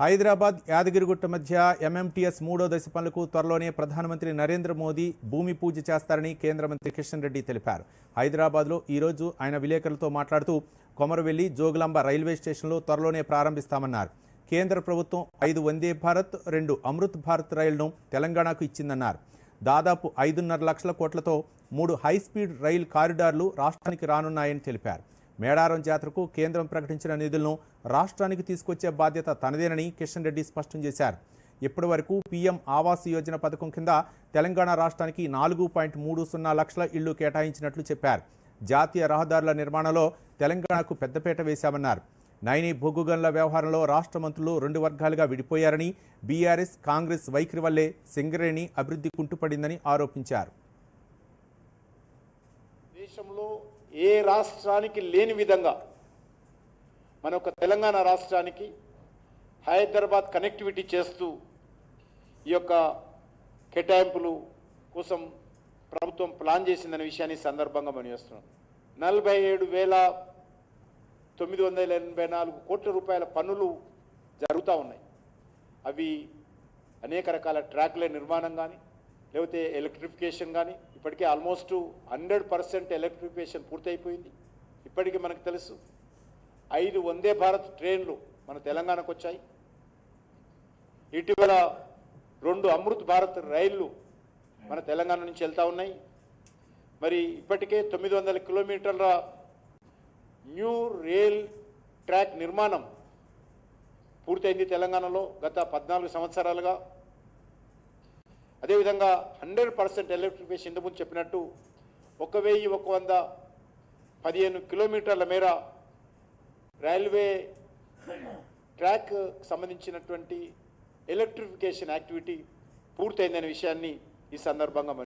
హైదరాబాద్ యాదగిరిగుట్ట మధ్య ఎంఎంటీఎస్ మూడో దశ పనులకు త్వరలోనే ప్రధానమంత్రి నరేంద్ర మోదీ భూమి పూజ చేస్తారని కేంద్ర మంత్రి కిషన్ రెడ్డి తెలిపారు. హైదరాబాద్లో ఈరోజు ఆయన విలేకరులతో మాట్లాడుతూ కొమరవెల్లి జోగులాంబ రైల్వే స్టేషన్లో త్వరలోనే ప్రారంభిస్తామన్నారు. కేంద్ర ప్రభుత్వం ఐదు వందే భారత్ రెండు అమృత్ భారత్ రైళ్ళను తెలంగాణకు ఇచ్చిందన్నారు. దాదాపు ఐదున్నర లక్షల కోట్లతో మూడు హైస్పీడ్ రైల్ కారిడార్లు రాష్ట్రానికి రానున్నాయని తెలిపారు. మేడారం జాతరకు కేంద్రం ప్రకటించిన నిధులను రాష్ట్రానికి తీసుకొచ్చే బాధ్యత తనదేనని కిషన్ రెడ్డి స్పష్టం చేశారు. ఇప్పటి వరకు పీఎం ఆవాస్ యోజన పథకం కింద తెలంగాణ రాష్ట్రానికి నాలుగు పాయింట్ మూడు సున్నా లక్షల ఇళ్ళు కేటాయించినట్లు చెప్పారు. జాతీయ రహదారుల నిర్మాణంలో తెలంగాణకు పెద్దపీట వేశామన్నారు. నైని బొగ్గుగన్ల వ్యవహారంలో రాష్ట్ర మంత్రులు రెండు వర్గాలుగా విడిపోయారని బీఆర్ఎస్ కాంగ్రెస్ వైఖరి వల్లే సింగరేణి అభివృద్ధి కుంటుపడిందని ఆరోపించారు. దేశంలో ఏ రాష్ట్రానికి లేని విధంగా మన యొక్క తెలంగాణ రాష్ట్రానికి హైదరాబాద్ కనెక్టివిటీ చేస్తూ ఈ యొక్క కేటాయింపులు కోసం ప్రభుత్వం ప్లాన్ చేసిందనే విషయాన్ని సందర్భంగా మనం చేస్తున్నాం. నలభై ఏడు వేల తొమ్మిది వందల ఎనభై నాలుగు కోట్ల రూపాయల పనులు జరుగుతూ ఉన్నాయి. అవి అనేక రకాల ట్రాక్ల నిర్మాణం కానీ లేకపోతే ఎలక్ట్రిఫికేషన్ కానీ ఇప్పటికే ఆల్మోస్ట్ హండ్రెడ్ పర్సెంట్ ఎలక్ట్రిఫికేషన్ పూర్తయిపోయింది. ఇప్పటికీ మనకు తెలుసు. ఐదు వందే భారత్ ట్రైన్లు మన తెలంగాణకు వచ్చాయి. ఇటీవల రెండు అమృత్ భారత్ రైళ్ళు మన తెలంగాణ నుంచి వెళ్తూ ఉన్నాయి. మరి ఇప్పటికే తొమ్మిది వందల కిలోమీటర్ల న్యూ రైల్ ట్రాక్ నిర్మాణం పూర్తయింది తెలంగాణలో గత పద్నాలుగు సంవత్సరాలుగా. అదేవిధంగా హండ్రెడ్ పర్సెంట్ ఎలక్ట్రిఫికేషన్ ఇంతకుముందు చెప్పినట్టు ఒక వెయ్యి ఒక వంద పదిహేను కిలోమీటర్ల మేర రైల్వే ట్రాక్ సంబంధించినటువంటి ఎలక్ట్రిఫికేషన్ యాక్టివిటీ పూర్తయిందనే విషయాన్ని ఈ సందర్భంగా